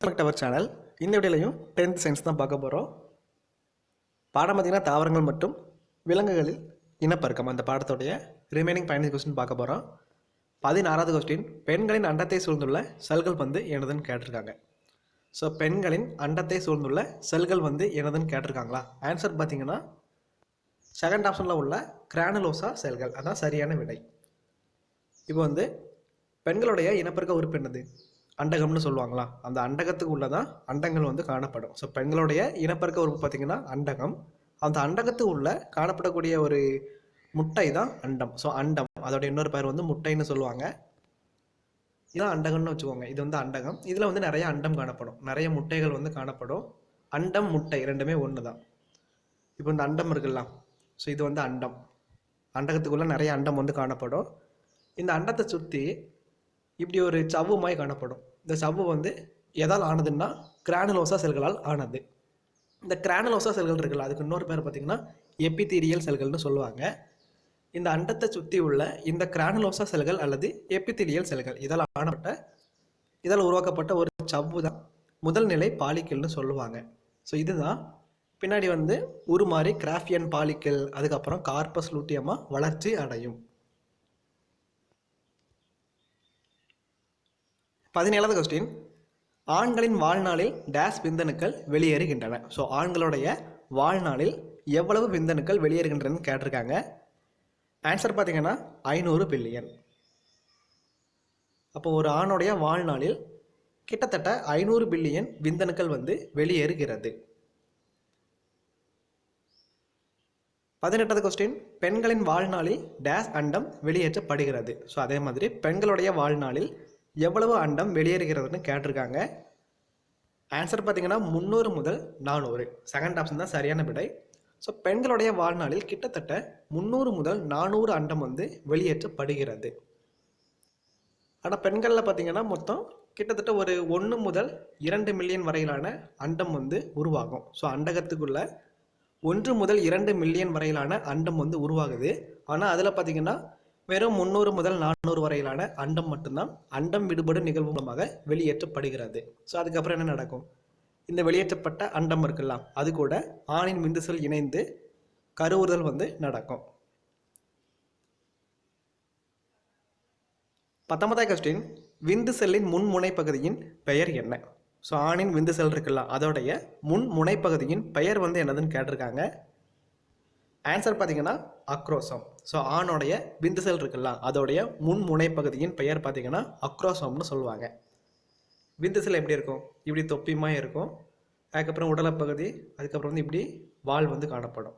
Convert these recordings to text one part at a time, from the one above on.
Tower channel இந்த வீடியோலையும் tenth science தான் பார்க்க போகிறோம் பாடம் பார்த்திங்கன்னா தாவரங்கள் மற்றும் விலங்குகளில் இனப்பெருக்கம். அந்த பாடத்துடைய ரிமைனிங் பதினஞ்சு கொஸ்டின் பார்க்க போகிறோம் பதினாறாவது கொஸ்டின் பெண்களின் அண்டத்தை சூழ்ந்துள்ள செல்கள் வந்து என்னதுன்னு கேட்டிருக்காங்க. ஸோ பெண்களின் அண்டத்தை சூழ்ந்துள்ள செல்கள் வந்து என்னதுன்னு கேட்டிருக்காங்களா? ஆன்சர் பார்த்தீங்கன்னா செகண்ட் ஆப்ஷனில் உள்ள கிரானலோசா செல்கள். அதான் சரியான விடை. இப்போ வந்து பெண்களுடைய இனப்பெருக்க உறுப்பு என்னது? அண்டகம்னு சொல்லுவாங்களா? அந்த அண்டகத்துக்கு உள்ளதான் அண்டங்கள் வந்து காணப்படும். ஸோ பெண்களுடைய இனப்பெருக்க உறுப்பு பார்த்தீங்கன்னா அண்டகம். அந்த அண்டகத்துக்கு உள்ள காணப்படக்கூடிய ஒரு முட்டை தான் அண்டம். ஸோ அண்டம். அதோட இன்னொரு பேர் வந்து முட்டைன்னு சொல்லுவாங்க. இதான் அண்டகம்னு வச்சுக்கோங்க. இது வந்து அண்டகம். இதில் வந்து நிறைய அண்டம் காணப்படும். நிறைய முட்டைகள் வந்து காணப்படும். அண்டம் முட்டை ரெண்டுமே ஒன்று தான் இப்போ இந்த அண்டம் இருக்குல்ல. ஸோ இது வந்து அண்டம். அண்டகத்துக்குள்ளே நிறைய அண்டம் வந்து காணப்படும். இந்த அண்டத்தை சுற்றி இப்படி ஒரு சவ்வு மாதிரி காணப்படும். இந்த சவ்வு வந்து எதால் ஆனதுன்னா கிரானுலோசா செல்களால் ஆனது. இந்த கிரானுலோசா செல்கள் இருக்குல்ல அதுக்கு இன்னொரு பேர் பார்த்திங்கன்னா எப்பித்தீரியல் செல்கள்னு சொல்லுவாங்க. இந்த அண்டத்தை சுற்றி உள்ள இந்த கிரானுலோசா செல்கள் அல்லது எப்பித்தீரியல் செல்கள் இதால் ஆனப்பட்ட இதால் உருவாக்கப்பட்ட ஒரு சவ்வு தான் முதல் நிலை பாலிக்கல்னு சொல்லுவாங்க. ஸோ இதுதான். பின்னாடி வந்து உருமாறி கிராஃபியன் பாலிக்கல் அதுக்கப்புறம் கார்பஸ் லூட்டியமாக வளர்ச்சி அடையும். பதினேழாவது கொஸ்டின் ஆண்களின் வாழ்நாளில் டேஸ் விந்தணுக்கள் வெளியேறுகின்றன. ஸோ ஆண்களுடைய வாழ்நாளில் எவ்வளவு விந்தணுக்கள் வெளியேறுகின்றன கேட்டிருக்காங்க. ஆன்சர் பார்த்தீங்கன்னா ஐநூறு பில்லியன் அப்போ ஒரு ஆணுடைய வாழ்நாளில் கிட்டத்தட்ட ஐநூறு பில்லியன் விந்தணுக்கள் வந்து வெளியேறுகிறது. பதினெட்டாவது கொஸ்டின் பெண்களின் வாழ்நாளில் டேஸ் அண்டம் வெளியேற்றப்படுகிறது. ஸோ அதே மாதிரி பெண்களுடைய வாழ்நாளில் எவ்வளவு அண்டம் வெளியேறுகிறதுன்னு கேட்டிருக்காங்க. ஆன்சர் பார்த்தீங்கன்னா முந்நூறு முதல் நானூறு. செகண்ட் ஆப்ஷன் தான் சரியான விடை. ஸோ பெண்களுடைய வாழ்நாளில் கிட்டத்தட்ட முந்நூறு முதல் நானூறு அண்டம் வந்து வெளியேற்றப்படுகிறது. ஆனால் பெண்களில் பார்த்தீங்கன்னா மொத்தம் கிட்டத்தட்ட ஒரு ஒன்று முதல் இரண்டு மில்லியன் வரையிலான அண்டம் வந்து உருவாகும். ஸோ அண்டகத்துக்குள்ள ஒன்று முதல் இரண்டு மில்லியன் வரையிலான அண்டம் வந்து உருவாகுது. ஆனால் அதில் பார்த்தீங்கன்னா வெறும் முந்நூறு முதல் நானூறு வரையிலான அண்டம் மட்டும்தான் அண்டம் விடுபடும் நிகழ்வு மூலமாக வெளியேற்றப்படுகிறது. ஸோ அதுக்கப்புறம் என்ன நடக்கும்? இந்த வெளியேற்றப்பட்ட அண்டம் இருக்கலாம் அது கூட ஆணின் விந்து செல் இணைந்து கருவுறுதல் வந்து நடக்கும். பத்தொன்பதாம் கொஸ்டின் விந்து செல்லின் முன்முனை பகுதியின் பெயர் என்ன? ஸோ ஆணின் விந்து செல் இருக்குல்ல அதோடைய முன் முனைப்பகுதியின் பெயர் வந்து என்னதுன்னு கேட்டிருக்காங்க. ஆன்சர் பார்த்தீங்கன்னா அக்ரோசம். ஸோ ஆணோடைய விந்து செல் இருக்குல்ல அதோடைய முன் முனைப்பகுதியின் பெயர் பார்த்திங்கன்னா அக்ரோசம்னு சொல்லுவாங்க. விந்து செல் எப்படி இருக்கும்? இப்படி தொப்பியுமா இருக்கும். அதுக்கப்புறம் உடலப்பகுதி அதுக்கப்புறம் வந்து இப்படி வால் வந்து காணப்படும்.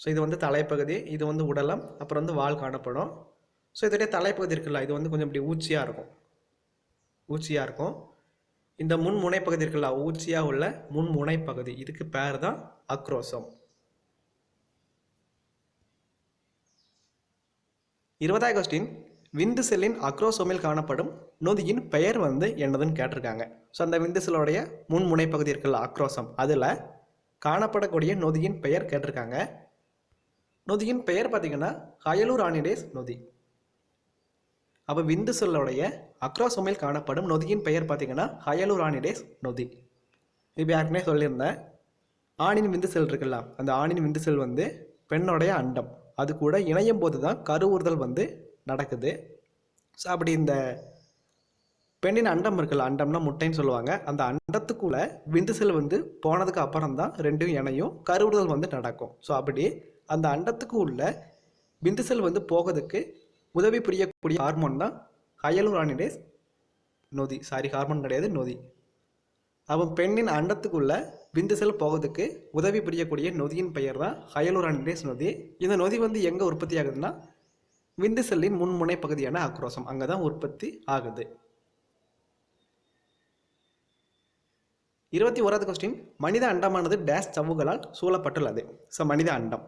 ஸோ இது வந்து தலைப்பகுதி இது வந்து உடலம் அப்புறம் வந்து வால் காணப்படும். ஸோ இதோடைய தலைப்பகுதி இருக்குல்ல இது வந்து கொஞ்சம் இப்படி ஊச்சியாக இருக்கும். ஊச்சியாக இருக்கும். இந்த முன் முனைப்பகுதி இருக்குல்ல ஊச்சியாக உள்ள முன் முனைப்பகுதி இதுக்கு பேர் தான் அக்ரோசம். இருபதாயிரம் கொஸ்டின் விந்து செல்லின் அக்ரோசோமில் காணப்படும் நொதியின் பெயர் வந்து என்னதுன்னு கேட்டிருக்காங்க. ஸோ அந்த விந்து செல்லுடைய முன் முனைப்பகுதி இருக்குல்ல அக்ரோசம் அதில் காணப்படக்கூடிய நொதியின் பெயர் கேட்டிருக்காங்க. நொதியின் பெயர் பார்த்தீங்கன்னா ஹயலூர் ஆனிடேஸ் நொதி. அப்போ விந்து செல்லுடைய அக்ரோசோமில் காணப்படும் நொதியின் பெயர் பார்த்தீங்கன்னா ஹயலூர் ஆனிடேஸ் நொதி. இப்போ யாருக்குனே சொல்லியிருந்தேன் ஆணின் விந்து செல் இருக்குல்ல அந்த ஆணின் விந்து செல் வந்து பெண்ணுடைய அண்டம். அது கூட இணையும் போது தான் கருவுறுதல் வந்து நடக்குது. ஸோ அப்படி இந்த பெண்ணின் அண்டம் இருக்குல்ல அண்டம்னா முட்டைன்னு சொல்லுவாங்க. அந்த அண்டத்துக்குள்ள விந்து செல் வந்து போனதுக்கு அப்புறம் தான் ரெண்டும் இணையும் கருவுறுதல் வந்து நடக்கும். ஸோ அப்படி அந்த அண்டத்துக்கு உள்ள விந்து செல் வந்து போகிறதுக்கு உதவி புரியக்கூடிய ஹார்மோன் தான் ஹயலுரானிடேஸ் நொதி. சாரி ஹார்மோன் கிடையாது நொதி. அப்போ பெண்ணின் அண்டத்துக்குள்ள விந்துசல் போகிறதுக்கு உதவி புரியக்கூடிய நொதியின் பெயர் தான் ஹயலுரானிடேஸ் நொதி. இந்த நொதி வந்து எங்கே உற்பத்தி ஆகுதுன்னா விந்து செல்லின் முன்முனை பகுதியான ஆக்ரோசம். அங்கே தான் உற்பத்தி ஆகுது. இருபத்தி ஓராவது கொஸ்டின் மனித அண்டமானது டேஷ் சவ்வுகளால் சூழப்பட்டுள்ளது. ஸோ மனித அண்டம்.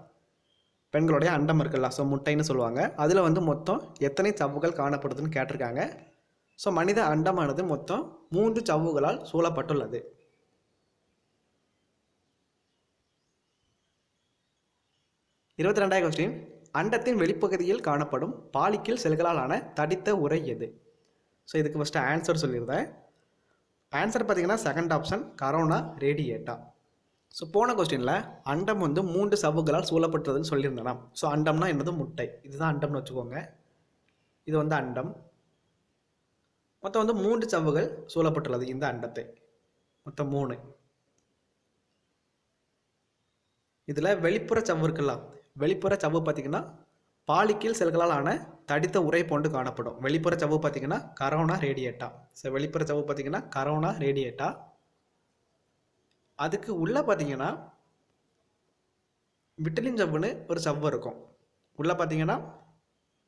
பெண்களுடைய அண்டம் இருக்குல்ல ஸோ முட்டைன்னு சொல்லுவாங்க. அதில் வந்து மொத்தம் எத்தனை சவ்வுகள் காணப்படுதுன்னு கேட்டிருக்காங்க. ஸோ மனித அண்டமானது மொத்தம் மூன்று சவ்வுகளால் சூழப்பட்டுள்ளது. இருபத்தி ரெண்டாவது கொஸ்டின் அண்டத்தின் வெளிப்பகுதியில் காணப்படும் பாலிக்கில் ஆன தடித்த உரை எது? ஸோ இதுக்கு ஃபஸ்ட்டு ஆன்சர் சொல்லியிருந்தேன். ஆன்சர் பார்த்தீங்கன்னா second option corona radiata so போன கொஸ்டினில் அண்டம் வந்து மூன்று சவ்வுகளால் சூழப்பட்டதுன்னு சொல்லியிருந்தேன் ஸோ அண்டம்னா என்னது? முட்டை. இதுதான் அண்டம்னு வச்சுக்கோங்க. இது வந்து அண்டம். மொத்தம் வந்து மூன்று சவ்வுகள் சூழப்பட்டுள்ளது இந்த அண்டத்தை. மொத்தம் மூணு. இதில் வெளிப்புற சவ்வு இருக்கலாம் வெளிப்புற சவ்வு பார்த்தீங்கன்னா பாலிக்கில் செல்களால் ஆன தடித்த உரை போன்று காணப்படும். வெளிப்புற சவ்வு பார்த்தீங்கன்னா கரோனா ரேடியேட்டா. ஸோ வெளிப்புற சவ்வு பார்த்தீங்கன்னா கரோனா ரேடியேட்டா. அதுக்கு உள்ளே பார்த்தீங்கன்னா விட்டலின் சவ்வுன்னு ஒரு சவ்வு இருக்கும். உள்ளே பார்த்தீங்கன்னா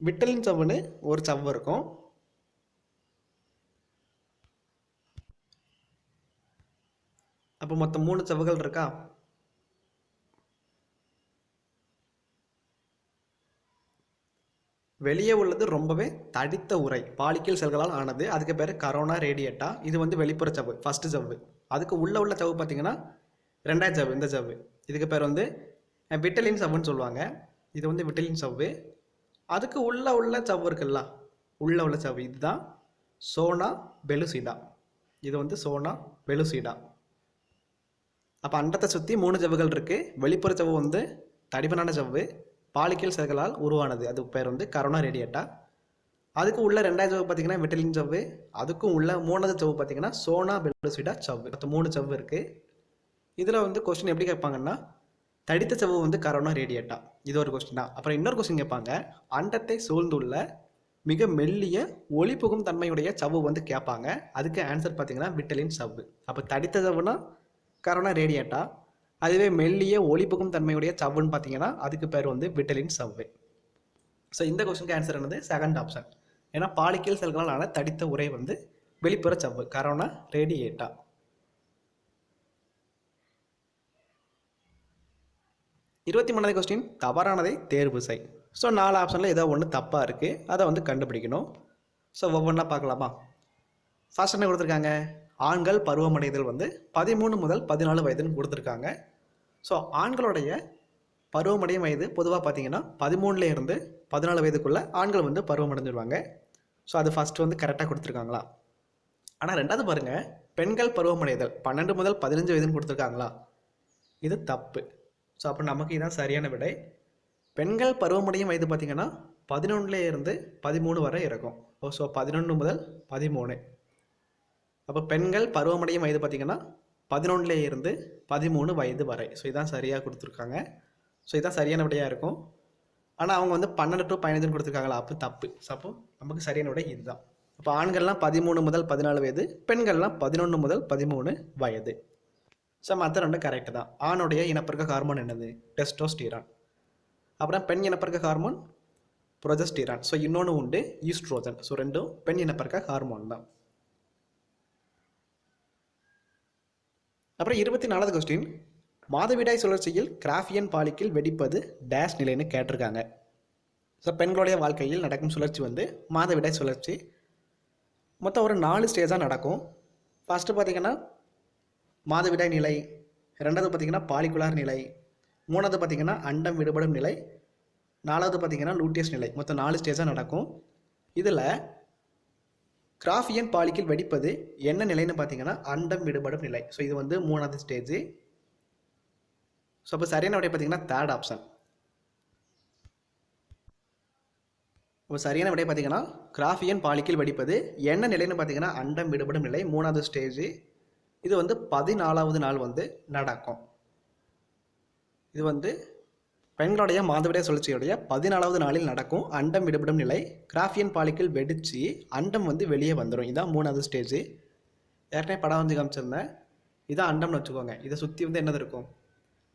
விட்டலின் சவ்வுன்னு ஒரு சவ்வு இருக்கும். அப்போ மொத்தம் மூணு சவ்வுகள் இருக்கா? வெளியே உள்ளது ரொம்பவே தடித்த உரை. பாலிக்கல் செல்களால் ஆனது. அதுக்கு பேர் கரோனா ரேடியேட்டா இது வந்து வெளிப்புற சவ்வு ஃபஸ்ட்டு சவ்வு. அதுக்கு உள்ளே உள்ள சவ்வு பார்த்தீங்கன்னா ரெண்டாவது சவ்வு இந்த சவ்வு. இதுக்கு பேர் வந்து விட்டலின் சவ்வுன்னு சொல்லுவாங்க. இது வந்து விட்டலின் சவ்வு. அதுக்கு உள்ளே உள்ள சவ்வு இருக்குல்ல? உள்ளே உள்ள சவ்வு. இதுதான் சோனா பெலுசிடா. இது வந்து சோனா பெலுசிடா. அப்போ அண்டத்தை சுற்றி மூணு சவ்வுகள் இருக்குது வெளிப்புற சவ்வு வந்து தடிமனான சவ்வு பாலிக்கல் செல்களால் உருவானது. அது பேர் வந்து கரோனா ரேடியேட்டா. அதுக்கு உள்ள ரெண்டாவது சவ்வு பார்த்தீங்கன்னா விட்டலின் சவ்வு. அதுக்கும் உள்ள மூணாவது சவ்வு பார்த்தீங்கன்னா சோனா பெலுசிடா சவ்வு. மொத்தம் மூணு சவ்வு இருக்குது இதில் வந்து கொஸ்டின் எப்படி கேட்பாங்கன்னா தடித்த சவ்வு வந்து கரோனா ரேடியேட்டா. இது ஒரு கொஸ்டின் தான். அப்புறம் இன்னொரு கொஸ்டின் கேட்பாங்க அண்டத்தை சூழ்ந்துள்ள மிக மெல்லிய ஒளி புகும் தன்மையுடைய சவ்வு வந்து கேட்பாங்க. அதுக்கு ஆன்சர் பார்த்தீங்கன்னா விட்டலின் சவ்வு. அப்போ தடித்த சவ்வுனா கரோனா ரேடியேட்டா. அதுவே மெல்லிய ஒளி தன்மையுடைய சவ்வுன்னு பார்த்தீங்கன்னா அதுக்கு பேர் வந்து விட்டலின் சவ்வு. ஸோ இந்த கொஸ்டினுக்கு ஆன்சர் என்னது? செகண்ட் ஆப்ஷன் ஏன்னா பாலிக்கல் செல்களால் தடித்த உரை வந்து வெளிப்புற சவ்வு கரோனா ரேடியேட்டா இருபத்தி மூணாவது கொஸ்டின் தவறானதை தேர்வு செய். ஸோ நாலு ஆப்ஷனில் ஏதோ ஒன்று தப்பாக இருக்குது அதை வந்து கண்டுபிடிக்கணும். ஸோ ஒவ்வொன்றா பார்க்கலாமா? ஃபர்ஸ்ட் என்ன கொடுத்துருக்காங்க? ஆண்கள் பருவமடைதல் வந்து பதிமூணு முதல் பதினாலு வயதுன்னு கொடுத்துருக்காங்க. ஸோ ஆண்களுடைய பருவமடையும் வயது பொதுவாக பார்த்தீங்கன்னா பதிமூணுல இருந்து பதினாலு வயதுக்குள்ளே ஆண்கள் வந்து பருவமடைஞ்சிருவாங்க. ஸோ அது ஃபஸ்ட்டு வந்து கரெக்டாக கொடுத்துருக்காங்களா? ஆனால் ரெண்டாவது பாருங்கள் பெண்கள் பருவமடைதல் பன்னெண்டு முதல் பதினஞ்சு வயதுன்னு கொடுத்துருக்காங்களா? இது தப்பு. ஸோ அப்போ நமக்கு இதுதான் சரியான விடை. பெண்கள் பருவமடையும் வயது பார்த்திங்கன்னா பதினொன்றுலேருந்து பதிமூணு வரை இருக்கும். ஓ ஸோ பதினொன்று முதல் பதிமூணு. அப்போ பெண்கள் பருவமடையும் வயது பார்த்திங்கன்னா பதினொன்றுல இருந்து பதிமூணு வயது வரை. ஸோ இதான் சரியாக கொடுத்துருக்காங்க. ஸோ இதான் சரியான விடையாக இருக்கும். ஆனால் அவங்க வந்து பன்னெண்டு டு பதினஞ்சுன்னு கொடுத்துருக்காங்களா? அப்போ தப்பு. ஸோ அப்போ நமக்கு சரியான விடை இதுதான். அப்போ ஆண்கள்லாம் பதிமூணு முதல் பதினாலு வயது பெண்கள்லாம் பதினொன்று முதல் பதிமூணு வயது. ஸோ மற்ற ரெண்டும் கரெக்டு தான். ஆணுடைய இனப்பெருக்க ஹார்மோன் என்னது? டெஸ்டோஸ்டீரான் அப்புறம் பெண் இனப்பெருக்க ஹார்மோன் ப்ரொஜஸ்டீரான் ஸோ இன்னொன்று உண்டு ஈஸ்ட்ரோஜன் ஸோ ரெண்டும் பெண் இனப்பெருக்க ஹார்மோன் தான். அப்புறம் இருபத்தி நாலாவது கொஸ்டின் மாதவிடாய் சுழற்சியில் கிராஃபியன் பாலிக்கில் வெடிப்பது டேஷ் நிலைன்னு கேட்டிருக்காங்க. ஸோ பெண்களுடைய வாழ்க்கையில் நடக்கும் சுழற்சி வந்து மாதவிடாய் சுழற்சி. மொத்தம் ஒரு நாலு ஸ்டேஜாக நடக்கும். ஃபஸ்ட்டு பார்த்தீங்கன்னா மாதவிடாய் நிலை ரெண்டாவது பார்த்தீங்கன்னா பாலிகுலார் நிலை மூணாவது பார்த்தீங்கன்னா அண்டம் விடுபடும் நிலை நாலாவது பார்த்தீங்கன்னா லூட்டியஸ் நிலை. மொத்தம் நாலு ஸ்டேஜாக நடக்கும். இதில் கிராஃபியன் பாலிக்கில் வெடிப்பது என்ன நிலைன்னு பார்த்தீங்கன்னா அண்டம் விடுபடும் நிலை. ஸோ இது வந்து மூணாவது ஸ்டேஜ் ஸோ அப்போ சரியான விடை பார்த்தீங்கன்னா தேர்ட் ஆப்ஷன் இப்போ சரியான விடை பார்த்தீங்கன்னா கிராஃபியன் பாலிக்கில் வெடிப்பது என்ன நிலைன்னு பார்த்தீங்கன்னா அண்டம் விடுபடும் நிலை மூணாவது ஸ்டேஜ் இது வந்து பதினாலாவது நாள் வந்து நடக்கும். இது வந்து பெண்களுடைய மாதவிடைய சுழற்சியுடைய பதினாலாவது நாளில் நடக்கும் அண்டம் விடுபடும் நிலை கிராஃபியன் பாலிக்கில் வெடித்து அண்டம் வந்து வெளியே வந்துடும் இதான் மூணாவது ஸ்டேஜ் ஏற்கனவே படம் வந்து காமிச்சிருந்தேன். இதான் அண்டம்னு வச்சுக்கோங்க. இதை சுற்றி வந்து என்னது இருக்கும்?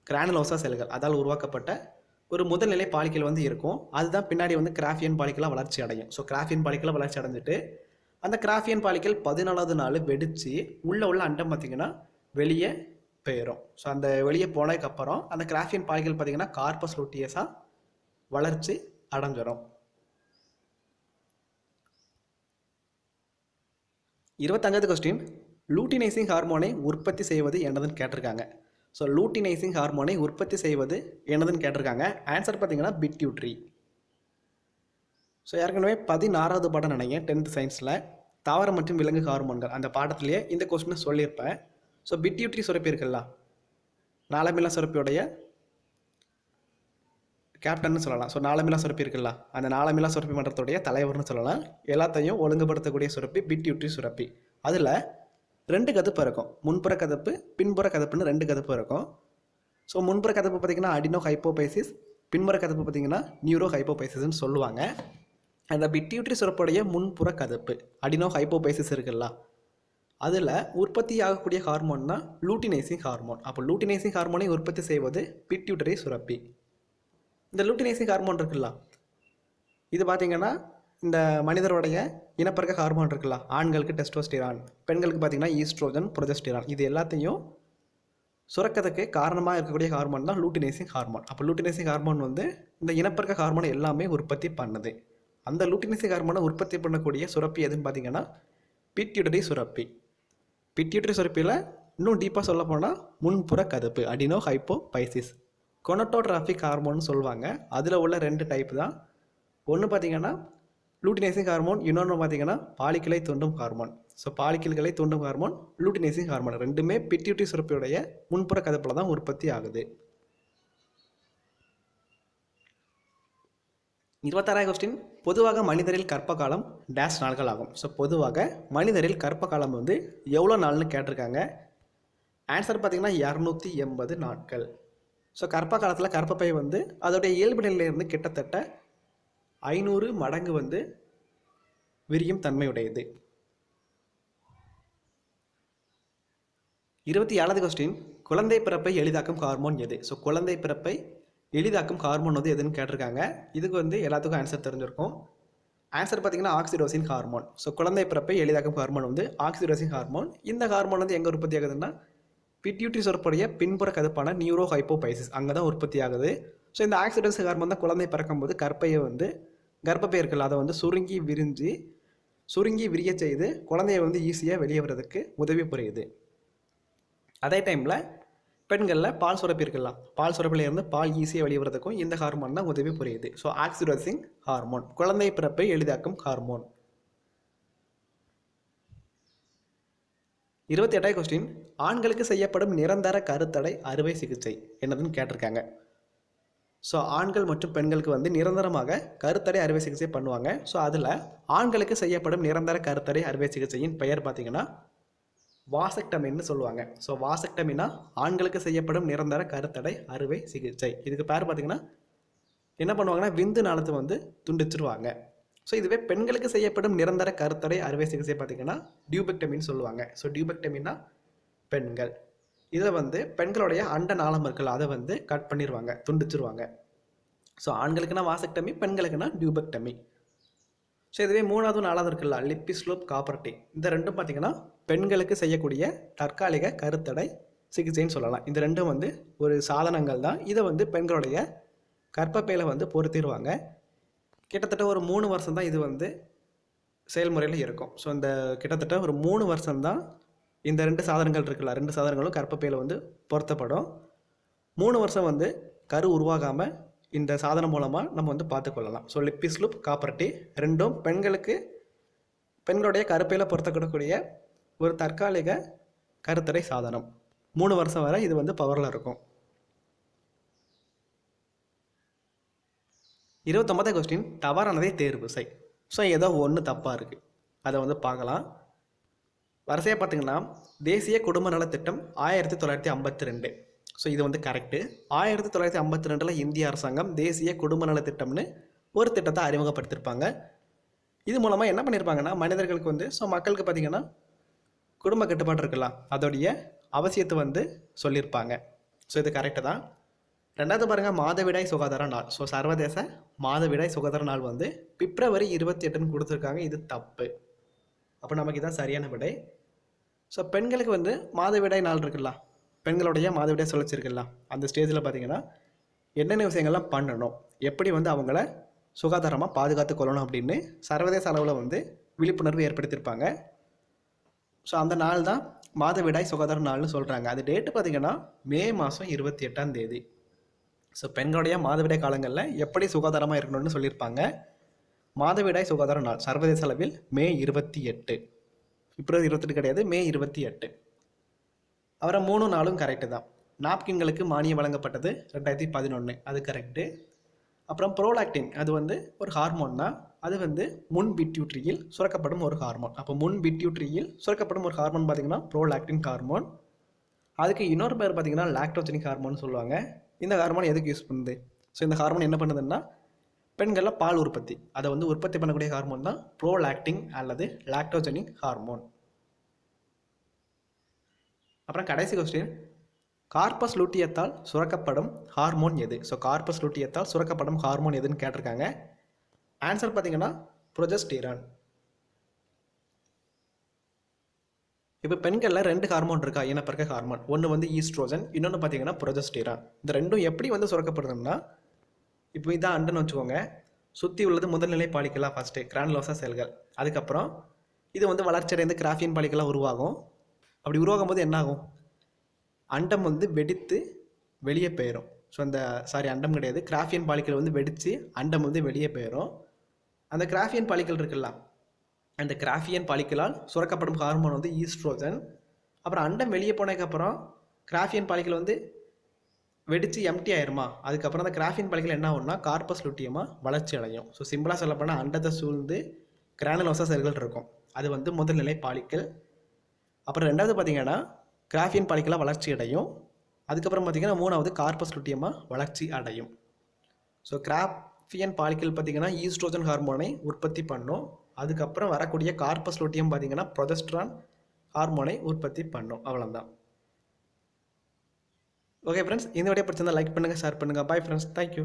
கிரானலோசா செல்கள். அதால் உருவாக்கப்பட்ட ஒரு முதல்நிலை பாலிக்கல் வந்து இருக்கும். அதுதான் பின்னாடி வந்து கிராஃபியன் பாலிக்கலாக வளர்ச்சி அடையும். ஸோ கிராஃபியன் பாலிக்கலாக வளர்ச்சி அடைஞ்சிட்டு அந்த கிராஃபியன் பாலிக்கல் பதினாலாவது நாள் வெடித்து உள்ள உள்ள அண்டம் பார்த்திங்கன்னா வெளியே போயிடும் ஸோ அந்த வெளியே போனதுக்கப்புறம் அந்த கிராஃபியன் பாய்கள் பார்த்திங்கன்னா கார்பஸ் லூட்டியஸாக வளர்ச்சி அடைஞ்சிடும் இருபத்தஞ்சாவது கொஸ்டின் லூட்டினைசிங் ஹார்மோனை உற்பத்தி செய்வது என்னதுன்னு கேட்டிருக்காங்க. ஸோ லூட்டினைசிங் ஹார்மோனை உற்பத்தி செய்வது என்னதுன்னு கேட்டிருக்காங்க. ஆன்சர் பார்த்தீங்கன்னா பிட்யூட்ரி ஸோ ஏற்கனவே பதினாறாவது பாடம் நினைக்கிறேன் டென்த் சயின்ஸில் தாவரம் மற்றும் விலங்கு ஹார்மோன்கள் அந்த பாடத்திலேயே இந்த கொஸ்டினை சொல்லியிருப்பேன். ஸோ பிட்யூட்ரி சுரப்பி இருக்குல்ல? நாளமில்லா சுரப்பியுடைய கேப்டன்னு சொல்லலாம். ஸோ நாளமில்லா சுரப்பி இருக்குல்ல? அந்த நாளமில்லா சுரப்பி மன்றத்துடைய தலைவர்னு சொல்லலாம். எல்லாத்தையும் ஒழுங்குபடுத்தக்கூடிய சுரப்பி பிட்யூட்ரி சுரப்பி. அதில் ரெண்டு கதப்பு இருக்கும். முன்புற கதப்பு பின்புற கதப்புன்னு ரெண்டு கதப்பு இருக்கும். ஸோ முன்புற கதப்பு பார்த்திங்கன்னா அடினோ ஹைப்போபைசிஸ் பின்புற கதப்பு பார்த்திங்கன்னா நியூரோ ஹைப்போபைசிஸ்ன்னு சொல்லுவாங்க. அந்த பிட்யூட்ரி சுரப்புடைய முன்புற கதப்பு அடினோ ஹைப்போபைசிஸ் இருக்குல்ல? அதில் உற்பத்தி ஆகக்கூடிய ஹார்மோன் தான் லூட்டினைசிங் ஹார்மோன் அப்போ லூட்டினைசிங் ஹார்மோனை உற்பத்தி செய்வது பிட்யூட்டரி சுரப்பி. இந்த லூட்டினைசிங் ஹார்மோன் இருக்குல்ல இது பார்த்திங்கன்னா இந்த மனிதருடைய இனப்பெருக்க ஹார்மோன் இருக்குல்ல ஆண்களுக்கு டெஸ்டோஸ்டிரான் பெண்களுக்கு பார்த்தீங்கன்னா ஈஸ்ட்ரோஜன் ப்ரொஜெஸ்டிரான் இது எல்லாத்தையும் சுரக்கிறதுக்கு காரணமாக இருக்கக்கூடிய ஹார்மோன் தான் லூட்டினைசிங் ஹார்மோன் அப்போ லூட்டினைசிங் ஹார்மோன் வந்து இந்த இனப்பெருக்க ஹார்மோன் எல்லாமே உற்பத்தி பண்ணுது. அந்த லூட்டினைசிங் ஹார்மோனை உற்பத்தி பண்ணக்கூடிய சுரப்பி எதுன்னு பார்த்தீங்கன்னா பிட்யூட்டரி சுரப்பி. பிட்யூட்ரி சுரப்பியில் இன்னும் டீப்பாக சொல்ல போனால் முன்புற கதப்பு அடினோ ஹைப்போ பைசிஸ் கொனட்டோட்ராஃபிக் ஹார்மோன் சொல்லுவாங்க. அதில் உள்ள ரெண்டு டைப் தான். ஒன்று பார்த்தீங்கன்னா லூட்டினைசிங் ஹார்மோன் இன்னொன்று பார்த்தீங்கன்னா பாலிக்கிளை தூண்டும் ஹார்மோன் ஸோ பாலிக்கிள்களை தூண்டும் ஹார்மோன் லூட்டினைசிங் ஹார்மோன் ரெண்டுமே பிட்யூட்டரி சுரப்பியுடைய முன்புற கதப்பில் தான் உற்பத்தி ஆகுது. இருபத்தாறாவது கொஸ்டின் பொதுவாக மனிதரில் கற்ப காலம் டேஷ் நாள்கள் ஆகும். ஸோ பொதுவாக மனிதரில் கற்ப காலம் வந்து எவ்வளோ நாள்னு கேட்டிருக்காங்க? ஆன்சர் பார்த்திங்கன்னா இரநூத்தி எண்பது நாட்கள். ஸோ கற்ப காலத்தில் கற்பப்பை வந்து அதோடைய இயல்பு நிலையிலிருந்து கிட்டத்தட்ட ஐநூறு மடங்கு வந்து விரியும் தன்மையுடையது. இருபத்தி ஏழாவது கொஸ்டின் குழந்தை பிறப்பை எளிதாக்கும் ஹார்மோன் எது? ஸோ குழந்தை பிறப்பை எளிதாக்கும் ஹார்மோன் வந்து எதுன்னு கேட்டிருக்காங்க. இதுக்கு வந்து எல்லாத்துக்கும் ஆன்சர் தெரிஞ்சிருக்கும். ஆன்சர் பார்த்தீங்கன்னா ஆக்சிடோசின் ஹார்மோன் ஸோ குழந்தை பிறப்பை எளிதாக்கும் ஹார்மோன் வந்து ஆக்சிடோசின் ஹார்மோன் இந்த ஹார்மோன் வந்து எங்கே உற்பத்தி ஆகுதுன்னா பிட்யூட்டி சுரப்புடைய பின்புற கதப்பான நியூரோ ஹைப்போபைசிஸ் அங்கே தான் உற்பத்தி ஆகுது. ஸோ இந்த ஆக்சிடோசின் ஹார்மோன் தான் குழந்தை பிறக்கும்போது கற்பையை வந்து கர்ப்பப்பை அதை வந்து சுருங்கி விரிஞ்சு சுருங்கி விரிய செய்து குழந்தைய வந்து ஈஸியாக வெளியே வர்றதுக்கு உதவி புரியுது. அதே டைமில் பெண்களில் பால் சுரப்பு இருக்கலாம். பால் சுரப்பிலேருந்து பால் ஈஸியாக வெளிவரதுக்கும் இந்த ஹார்மோன் தான் உதவி புரியுது. ஸோ ஆக்சிடோசிங் ஹார்மோன் குழந்தை பிறப்பை எளிதாக்கும் ஹார்மோன் இருபத்தி எட்டாவது கொஸ்டின் ஆண்களுக்கு செய்யப்படும் நிரந்தர கருத்தடை அறுவை சிகிச்சை. என்னதுன்னு கேட்டிருக்காங்க. ஸோ ஆண்கள் மற்றும் பெண்களுக்கு வந்து நிரந்தரமாக கருத்தடை அறுவை சிகிச்சை பண்ணுவாங்க. ஸோ அதில் ஆண்களுக்கு செய்யப்படும் நிரந்தர கருத்தடை அறுவை சிகிச்சையின் பெயர் பார்த்திங்கன்னா வாசக்டமின்னு சொல்லுவாங்க. ஸோ வாசக்டமினா ஆண்களுக்கு செய்யப்படும் நிரந்தர கருத்தடை அறுவை சிகிச்சை. இதுக்கு பேர் பார்த்தீங்கன்னா என்ன பண்ணுவாங்கன்னா விந்து நாளத்தை வந்து துண்டிச்சிருவாங்க. ஸோ இதுவே பெண்களுக்கு செய்யப்படும் நிரந்தர கருத்தடை அறுவை சிகிச்சை பார்த்தீங்கன்னா டியூபெக்டமின்னு சொல்லுவாங்க. ஸோ டியூபெக்டமின்னா பெண்கள். இதில் வந்து பெண்களுடைய அண்ட நாளம் இருக்குல்ல அதை வந்து கட் பண்ணிடுவாங்க துண்டிச்சிருவாங்க. ஸோ ஆண்களுக்குனா வாசக்டமி பெண்களுக்குனா டியூபெக்டமி. ஸோ இதுவே மூணாவது நாலாவது இருக்குல்ல லிப்பிஸ்லோப் காப்பர்ட்டி இந்த ரெண்டும் பார்த்தீங்கன்னா பெண்களுக்கு செய்யக்கூடிய தற்காலிக கருத்தடை சிகிச்சைன்னு சொல்லலாம். இந்த ரெண்டும் வந்து ஒரு சாதனங்கள் தான். இதை வந்து பெண்களுடைய கற்பப்பையில் வந்து பொருத்திடுவாங்க. கிட்டத்தட்ட ஒரு மூணு வருஷம் தான் இது வந்து செயல்முறையில் இருக்கும். ஸோ இந்த கிட்டத்தட்ட ஒரு மூணு வருஷம்தான் இந்த ரெண்டு சாதனங்கள் இருக்குல்ல ரெண்டு சாதனங்களும் கற்பப்பையில் வந்து பொருத்தப்படும். மூணு வருஷம் வந்து கரு உருவாகாமல் இந்த சாதனம் மூலமாக நம்ம வந்து பார்த்துக்கொள்ளலாம். ஸோ லிப்பிஸ்லுப் காப்பர்ட்டி ரெண்டும் பெண்களுக்கு பெண்களுடைய கருப்பையில் பொருத்தக்கூடக்கூடிய ஒரு தற்காலிக கருத்தடை சாதனம். மூணு வருஷம் வரை இது வந்து பவரில் இருக்கும். இருபத்தொம்பதாவது கொஸ்டின் தவறானதே தேர்வு செய். ஸோ ஏதோ ஒன்று தப்பாக இருக்குது அதை வந்து பார்க்கலாம். வரிசையாக பார்த்தீங்கன்னா தேசிய குடும்ப நலத் திட்டம் ஆயிரத்தி தொள்ளாயிரத்தி ஐம்பத்தி ரெண்டு. ஸோ இது வந்து கரெக்டு ஆயிரத்தி தொள்ளாயிரத்தி ஐம்பத்தி ரெண்டில் இந்திய அரசாங்கம் தேசிய குடும்ப நலத் திட்டம்னு ஒரு திட்டத்தை அறிமுகப்படுத்தியிருப்பாங்க இது மூலமாக என்ன பண்ணியிருப்பாங்கன்னா மனிதர்களுக்கு வந்து ஸோ மக்களுக்கு பார்த்திங்கன்னா குடும்ப கட்டுப்பாடு இருக்கலாம் அதோடைய அவசியத்தை வந்து சொல்லியிருப்பாங்க ஸோ இது கரெக்டு தான். ரெண்டாவது பாருங்கள் மாதவிடாய் சுகாதார நாள். ஸோ சர்வதேச மாதவிடாய் சுகாதார நாள் வந்து பிப்ரவரி இருபத்தி எட்டுன்னு கொடுத்துருக்காங்க. இது தப்பு. அப்போ நமக்கு இதான் சரியான விடை. ஸோ பெண்களுக்கு வந்து மாதவிடாய் நாள் இருக்குல்ல பெண்களுடைய மாதவிடைய சுழற்சி அந்த ஸ்டேஜில் பார்த்தீங்கன்னா என்னென்ன விஷயங்கள்லாம் பண்ணணும் எப்படி வந்து அவங்கள சுகாதாரமாக பாதுகாத்து கொள்ளணும் அப்படின்னு சர்வதேச அளவில் வந்து விழிப்புணர்வு ஏற்படுத்தியிருப்பாங்க. ஸோ அந்த நாள் தான் மாதவிடாய் சுகாதார நாள்னு சொல்கிறாங்க அது டேட்டு பார்த்தீங்கன்னா மே மாதம் இருபத்தி எட்டாம் தேதி. ஸோ பெண்களுடைய மாதவிடாய் காலங்களில் எப்படி சுகாதாரமாக இருக்கணும்னு சொல்லியிருப்பாங்க. மாதவிடாய் சுகாதார நாள் சர்வதேச அளவில் மே இருபத்தி எட்டு. பிப்ரவரி இருபத்தெட்டு கிடையாது மே இருபத்தி எட்டு. அப்புறம் மூணு நாளும் கரெக்டு தான். நாப்கின்களுக்கு மானியம் வழங்கப்பட்டது ரெண்டாயிரத்தி பதினொன்று அது கரெக்டு அப்புறம் ப்ரோலாக்டின் அது வந்து ஒரு ஹார்மோன் தான். அது வந்து முன் பிட்யூட்ரியில் சுரக்கப்படும் ஒரு ஹார்மோன் அப்போ முன் பிட்யூட்ரியில் சுரக்கப்படும் ஒரு ஹார்மோன் பார்த்தீங்கன்னா ப்ரோலாக்டின் ஹார்மோன் அதுக்கு இன்னொரு பேர் பார்த்தீங்கன்னா லாக்டோஜெனிக் ஹார்மோன் சொல்லுவாங்க. இந்த ஹார்மோன் எதுக்கு யூஸ் பண்ணுது? ஸோ இந்த ஹார்மோன் என்ன பண்ணுதுன்னா பெண்களில் பால் உற்பத்தி. அதை வந்து உற்பத்தி பண்ணக்கூடிய ஹார்மோன் தான் ப்ரோலாக்டிங் அல்லது லாக்டோஜெனிக் ஹார்மோன் அப்புறம் கடைசி கொஸ்டின் கார்பஸ் லூட்டியத்தால் சுரக்கப்படும் ஹார்மோன் எது? ஸோ கார்பஸ் லூட்டியத்தால் சுரக்கப்படும் ஹார்மோன் எதுன்னு கேட்டிருக்காங்க. ஆன்சர் பார்த்தீங்கன்னா ப்ரொஜஸ்டீரான் இப்போ பெண்களில் ரெண்டு ஹார்மோன் இருக்கா? இனப்பெருக்க ஹார்மோன். ஒன்று வந்து ஈஸ்ட்ரோஜன் இன்னொன்று பார்த்தீங்கன்னா ப்ரொஜஸ்டீரான் இந்த ரெண்டும் எப்படி வந்து சுரக்கப்படுதுன்னா இப்போ இதான் அண்டன் வச்சுக்கோங்க. சுற்றி உள்ளது முதல்நிலை பாலிக்கலாம் ஃபஸ்ட்டு கிரான்லோசா செல்கள் அதுக்கப்புறம் இது வந்து வளர்ச்சியடைந்து கிராஃபியன் பாலிக்கலாம் உருவாகும். அப்படி உருவாகும் போது என்னாகும்? அண்டம் வந்து வெடித்து வெளியே போயிடும் ஸோ அந்த சாரி அண்டம் கிடையாது. கிராஃபியன் பாலிக்கல் வந்து வெடித்து அண்டம் வந்து வெளியே போயிடும் அந்த கிராஃபியன் பாலிக்கல் இருக்குல்ல அந்த கிராஃபியன் பாலிக்கலால் சுரக்கப்படும் ஹார்மோன் வந்து ஈஸ்ட்ரோஜன் அப்புறம் அண்டம் வெளியே போனதுக்கப்புறம் கிராஃபியன் பாலிக்கல் வந்து வெடித்து எம்டி ஆயிருமா? அதுக்கப்புறம் அந்த கிராஃபியன் பாலிக்கல் என்ன ஆகும்னா கார்பஸ் லுட்டியமாக வளர்ச்சி அடையும். ஸோ சிம்பிளாக சொல்லப்போனால் அண்டத்தை சூழ்ந்து கிரானலோசா செல்கள் இருக்கும். அது வந்து முதல்நிலை பாலிக்கல் அப்புறம் ரெண்டாவது பார்த்தீங்கன்னா கிராஃபியன் பாலிக்கலாக வளர்ச்சி அடையும். அதுக்கப்புறம் பார்த்தீங்கன்னா மூணாவது கார்பஸ் லுட்டியமாக வளர்ச்சி அடையும். ஸோ கிராஃபியன் பாலிக்கல் பார்த்தீங்கன்னா ஈஸ்ட்ரோஜன் ஹார்மோனை உற்பத்தி பண்ணும். அதுக்கப்புறம் வரக்கூடிய கார்பஸ் லுட்டியம் பார்த்தீங்கன்னா ப்ரொஜெஸ்ட்ரான் ஹார்மோனை உற்பத்தி பண்ணும். அவ்வளோதான் ஓகே ஃப்ரெண்ட்ஸ் இந்த வீடியோ பிடிச்சிருந்தா லைக் பண்ணுங்கள் ஷேர் பண்ணுங்கள் பாய் ஃப்ரெண்ட்ஸ் தேங்க்யூ